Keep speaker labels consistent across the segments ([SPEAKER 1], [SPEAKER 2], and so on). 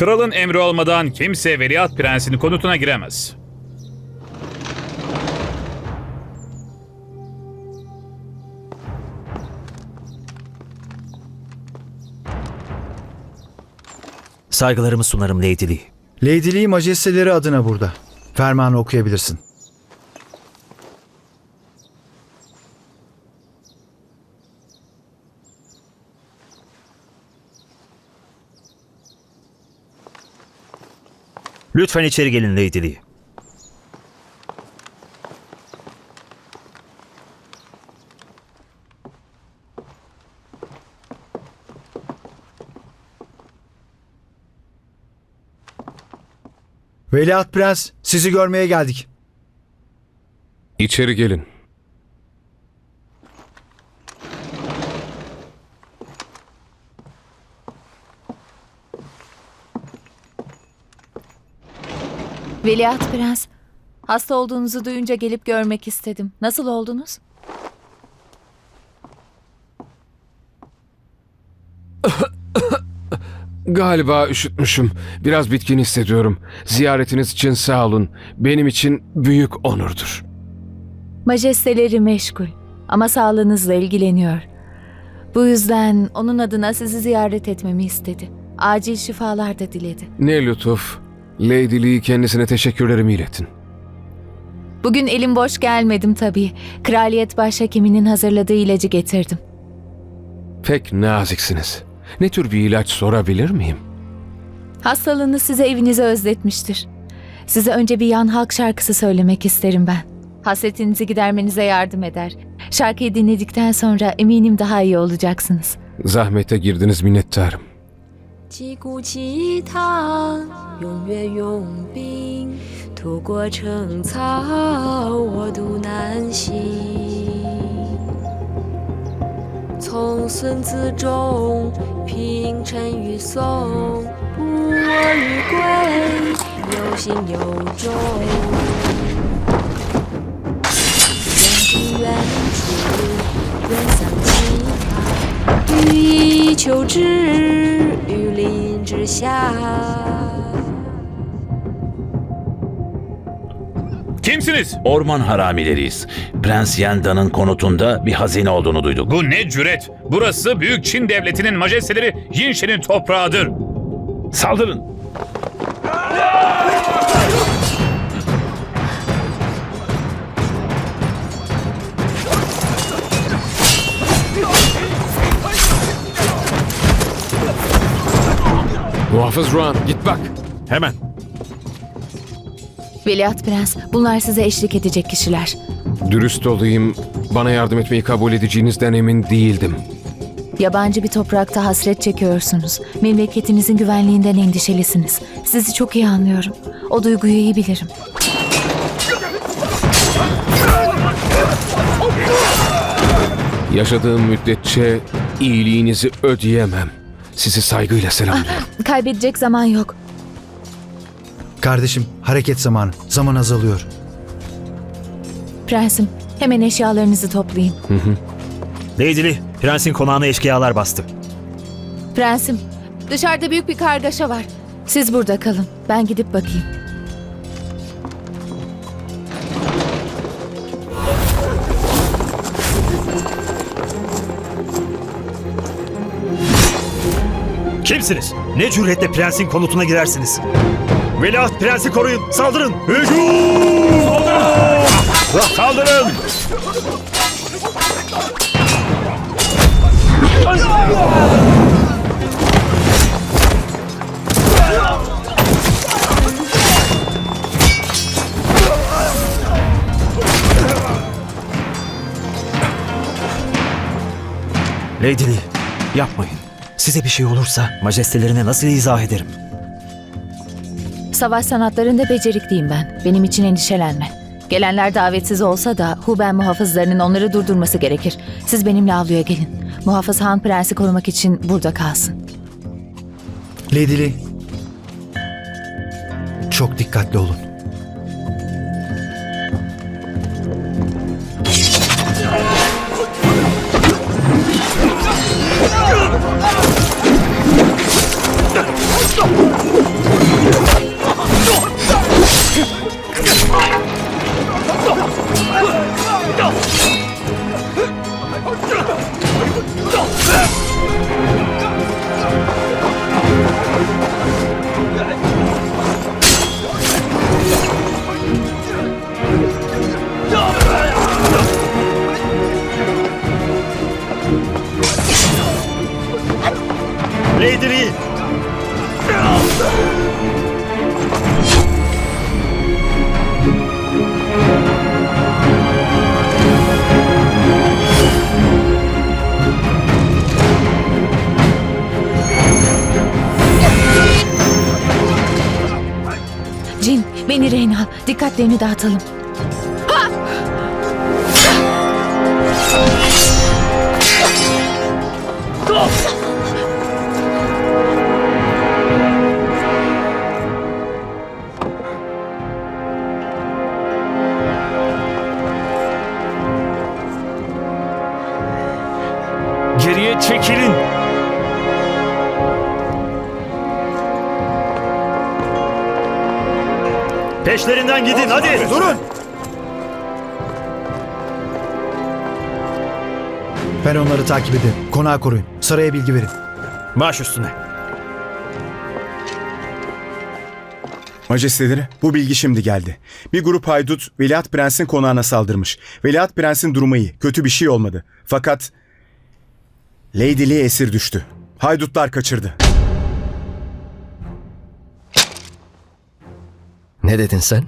[SPEAKER 1] Kralın emri olmadan kimse Veliaht Prensi'nin konutuna giremez.
[SPEAKER 2] Saygılarımı sunarım Lady Lee.
[SPEAKER 3] Lady Lee majesteleri adına burada. Fermanı okuyabilirsin.
[SPEAKER 2] Lütfen içeri gelin Lady Lee.
[SPEAKER 3] Veliaht Prens, sizi görmeye geldik.
[SPEAKER 4] İçeri gelin.
[SPEAKER 5] Veliaht Prens, hasta olduğunuzu duyunca gelip görmek istedim. Nasıl oldunuz?
[SPEAKER 4] Galiba üşütmüşüm. Biraz bitkin hissediyorum. Ziyaretiniz için sağ olun. Benim için büyük onurdur.
[SPEAKER 5] Majesteleri meşgul ama sağlığınızla ilgileniyor. Bu yüzden onun adına sizi ziyaret etmemi istedi. Acil şifalar da diledi.
[SPEAKER 4] Ne lütuf. Lady Lee kendisine teşekkürlerimi iletin.
[SPEAKER 5] Bugün elim boş gelmedim tabii. Kraliyet başhekiminin hazırladığı ilacı getirdim.
[SPEAKER 4] Pek naziksiniz. Ne tür bir ilaç sorabilir miyim?
[SPEAKER 5] Hastalığınız size evinizi özletmiştir. Size önce bir yan halk şarkısı söylemek isterim ben. Hasretinizi gidermenize yardım eder. Şarkıyı dinledikten sonra eminim daha iyi olacaksınız.
[SPEAKER 4] Zahmete girdiniz minnettarım.
[SPEAKER 6] 击鼓起堂，踊跃用兵，渡过城草，我渡南行。从孙子中，平陈与宋，不我与归，有心有忠。远近远处，远丧其堂，予以求之，stranger.
[SPEAKER 1] Kimsiniz?
[SPEAKER 7] Orman haramileriyiz. Prens Yanda'nın konutunda bir hazine olduğunu duyduk.
[SPEAKER 1] Bu ne cüret? Burası Büyük Çin Devleti'nin majesteleri Yinşin'in toprağıdır.
[SPEAKER 7] Saldırın.
[SPEAKER 4] Muhafız Ruan git bak.
[SPEAKER 2] Hemen.
[SPEAKER 5] Veliaht Prens, bunlar size eşlik edecek kişiler.
[SPEAKER 4] Dürüst olayım. Bana yardım etmeyi kabul edeceğinizden emin değildim.
[SPEAKER 5] Yabancı bir toprakta hasret çekiyorsunuz. Memleketinizin güvenliğinden endişelisiniz. Sizi çok iyi anlıyorum. O duyguyu iyi bilirim.
[SPEAKER 4] Yaşadığım müddetçe iyiliğinizi ödeyemem. Sizi saygıyla selamlıyorum.
[SPEAKER 5] Kaybedecek zaman yok.
[SPEAKER 3] Kardeşim, hareket zamanı. Zaman azalıyor.
[SPEAKER 5] Prensim, hemen eşyalarınızı toplayın.
[SPEAKER 2] Lady Lee, prensin konağına eşkıyalar bastı.
[SPEAKER 5] Prensim, dışarıda büyük bir kargaşa var. Siz burada kalın. Ben gidip bakayım.
[SPEAKER 2] Kimsiniz? Ne cüretle prensin konutuna girersiniz? Veliaht prensi koruyun, saldırın!
[SPEAKER 1] Saldırın!
[SPEAKER 2] Lady Lee, yapmayın. Size bir şey olursa majestelerine nasıl izah ederim?
[SPEAKER 5] Savaş sanatlarında becerikliyim ben. Benim için endişelenme. Gelenler davetsiz olsa da Huben muhafızlarının onları durdurması gerekir. Siz benimle avluya gelin. Muhafız Han Prens'i korumak için burada kalsın.
[SPEAKER 3] Lady Lee. Çok dikkatli olun.
[SPEAKER 5] Dikkatlerini dağıtalım.
[SPEAKER 2] Geriye çekilin. Peşlerinden gidin hadi.
[SPEAKER 3] Durun! Ben onları takip edeyim. Konağı koruyun. Saraya bilgi verin.
[SPEAKER 2] Baş üstüne.
[SPEAKER 8] Majesteleri, bu bilgi şimdi geldi. Bir grup haydut Veliaht Prens'in konağına saldırmış. Veliaht Prens'in durumu iyi, kötü bir şey olmadı. Fakat Lady Lee esir düştü. Haydutlar kaçırdı.
[SPEAKER 9] Ne dedin sen?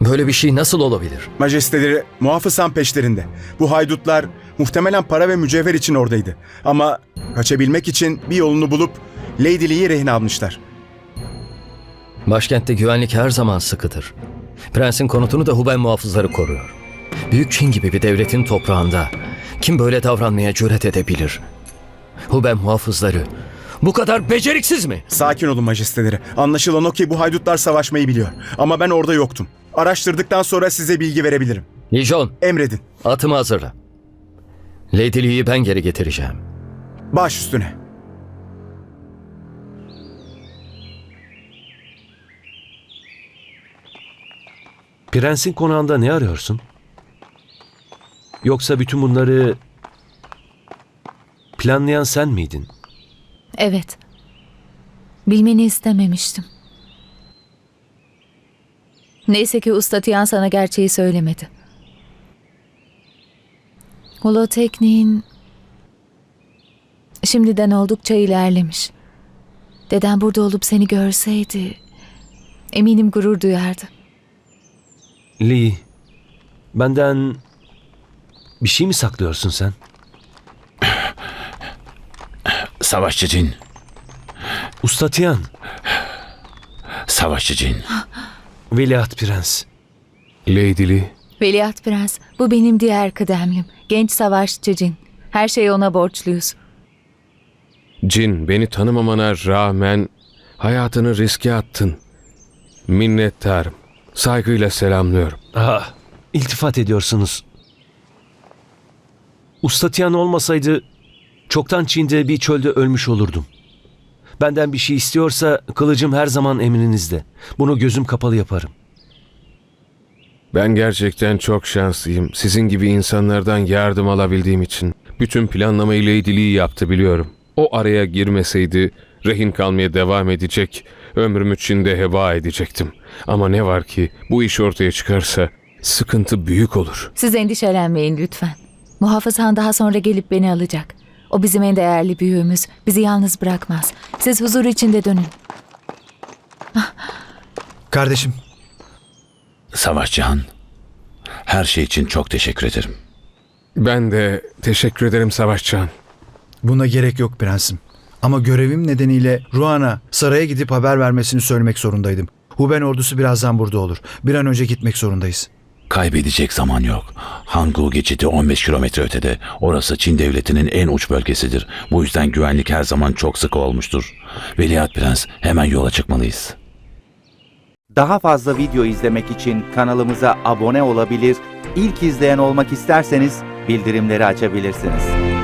[SPEAKER 9] Böyle bir şey nasıl olabilir?
[SPEAKER 8] Majesteleri, muhafızan peşlerinde. Bu haydutlar muhtemelen para ve mücevher için oradaydı. Ama kaçabilmek için bir yolunu bulup Lady Lee'yi rehin almışlar.
[SPEAKER 9] Başkentte güvenlik her zaman sıkıdır. Prensin konutunu da Hubei muhafızları koruyor. Büyük Çin gibi bir devletin toprağında kim böyle davranmaya cüret edebilir? Hubei muhafızları bu kadar beceriksiz mi?
[SPEAKER 8] Sakin olun majesteleri. Anlaşılan o ki bu haydutlar savaşmayı biliyor. Ama ben orada yoktum. Araştırdıktan sonra size bilgi verebilirim.
[SPEAKER 9] Nijon,
[SPEAKER 8] Emredin.
[SPEAKER 9] atımı hazırla. Lady Lee'yi ben geri getireceğim.
[SPEAKER 8] Baş üstüne.
[SPEAKER 10] Prensin konağında ne arıyorsun? Yoksa bütün bunları planlayan sen miydin?
[SPEAKER 5] Evet. Bilmeni istememiştim. Neyse ki Usta Tiyan sana gerçeği söylemedi. Holo tekniğin şimdiden oldukça ilerlemiş. Deden burada olup seni görseydi eminim gurur duyardı.
[SPEAKER 10] Lee, benden bir şey mi saklıyorsun sen?
[SPEAKER 7] Savaşçı cin.
[SPEAKER 10] Usta Tiyan,
[SPEAKER 7] Savaşçı cin.
[SPEAKER 10] Veliaht Prens.
[SPEAKER 4] Lady Lee,
[SPEAKER 5] Veliaht Prens, bu benim diğer kıdemlim. Genç savaşçı Cin. Her şeyi ona borçluyuz.
[SPEAKER 4] Cin beni tanımamana rağmen hayatını riske attın. Minnettarım. Saygıyla selamlıyorum.
[SPEAKER 10] Ah, iltifat ediyorsunuz. Usta Tiyan olmasaydı çoktan Çin'de bir çölde ölmüş olurdum. Benden bir şey istiyorsa kılıcım her zaman emrinizde. Bunu gözüm kapalı yaparım.
[SPEAKER 4] Ben gerçekten çok şanslıyım. Sizin gibi insanlardan yardım alabildiğim için. Bütün planlamayı Lady Lee yaptı biliyorum. O araya girmeseydi rehin kalmaya devam edecek, ömrümü Çin'de heba edecektim. Ama ne var ki bu iş ortaya çıkarsa sıkıntı büyük olur.
[SPEAKER 5] Siz endişelenmeyin lütfen. Muhafız Han daha sonra gelip beni alacak. O bizim en değerli büyüğümüz. Bizi yalnız bırakmaz. Siz huzur içinde dönün.
[SPEAKER 3] Kardeşim,
[SPEAKER 7] Savaşçı Han. Her şey için çok teşekkür ederim.
[SPEAKER 4] Ben de teşekkür ederim Savaşçıhan.
[SPEAKER 3] buna gerek yok prensim. Ama görevim nedeniyle Ruan'a saraya gidip haber vermesini söylemek zorundaydım. Huben ordusu birazdan burada olur. Bir an önce gitmek zorundayız.
[SPEAKER 7] Kaybedecek zaman yok. Hangu geçidi 15 kilometre ötede. Orası Çin devletinin en uç bölgesidir. Bu yüzden güvenlik her zaman çok sıkı olmuştur. Veliaht Prens hemen yola çıkmalıyız.
[SPEAKER 11] Daha fazla video izlemek için kanalımıza abone olabilir, ilk izleyen olmak isterseniz bildirimleri açabilirsiniz.